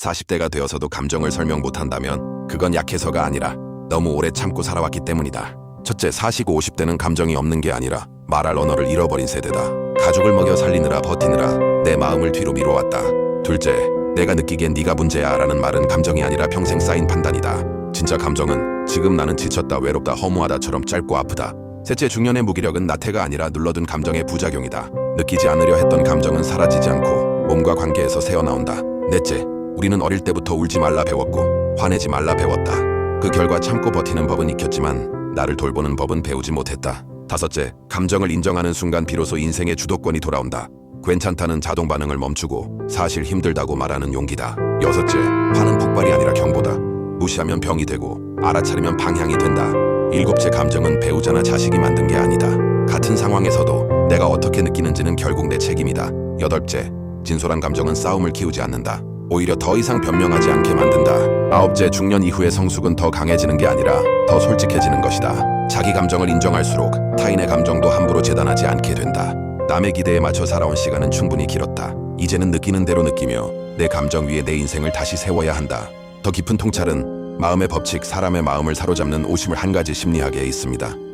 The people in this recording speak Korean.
40대가 되어서도 감정을 설명 못한다면 그건 약해서가 아니라 너무 오래 참고 살아왔기 때문이다. 첫째, 40, 50대는 감정이 없는 게 아니라 말할 언어를 잃어버린 세대다. 가족을 먹여 살리느라 버티느라 내 마음을 뒤로 미뤄왔다. 둘째, 내가 느끼기엔 네가 문제야 라는 말은 감정이 아니라 평생 쌓인 판단이다. 진짜 감정은 지금 나는 지쳤다, 외롭다, 허무하다처럼 짧고 아프다. 셋째, 중년의 무기력은 나태가 아니라 눌러둔 감정의 부작용이다. 느끼지 않으려 했던 감정은 사라지지 않고 몸과 관계에서 새어나온다. 넷째, 우리는 어릴 때부터 울지 말라 배웠고 화내지 말라 배웠다. 그 결과 참고 버티는 법은 익혔지만 나를 돌보는 법은 배우지 못했다. 다섯째, 감정을 인정하는 순간 비로소 인생의 주도권이 돌아온다. 괜찮다는 자동 반응을 멈추고 사실 힘들다고 말하는 용기다. 여섯째, 화는 폭발이 아니라 경보다. 무시하면 병이 되고 알아차리면 방향이 된다. 일곱째, 감정은 배우자나 자식이 만든 게 아니다. 같은 상황에서도 내가 어떻게 느끼는지는 결국 내 책임이다. 여덟째, 진솔한 감정은 싸움을 키우지 않는다. 오히려 더 이상 변명하지 않게 만든다. 아홉째, 중년 이후의 성숙은 더 강해지는 게 아니라 더 솔직해지는 것이다. 자기 감정을 인정할수록 타인의 감정도 함부로 재단하지 않게 된다. 남의 기대에 맞춰 살아온 시간은 충분히 길었다. 이제는 느끼는 대로 느끼며 내 감정 위에 내 인생을 다시 세워야 한다. 더 깊은 통찰은 마음의 법칙, 사람의 마음을 사로잡는 오심을 한 가지 심리학에 있습니다.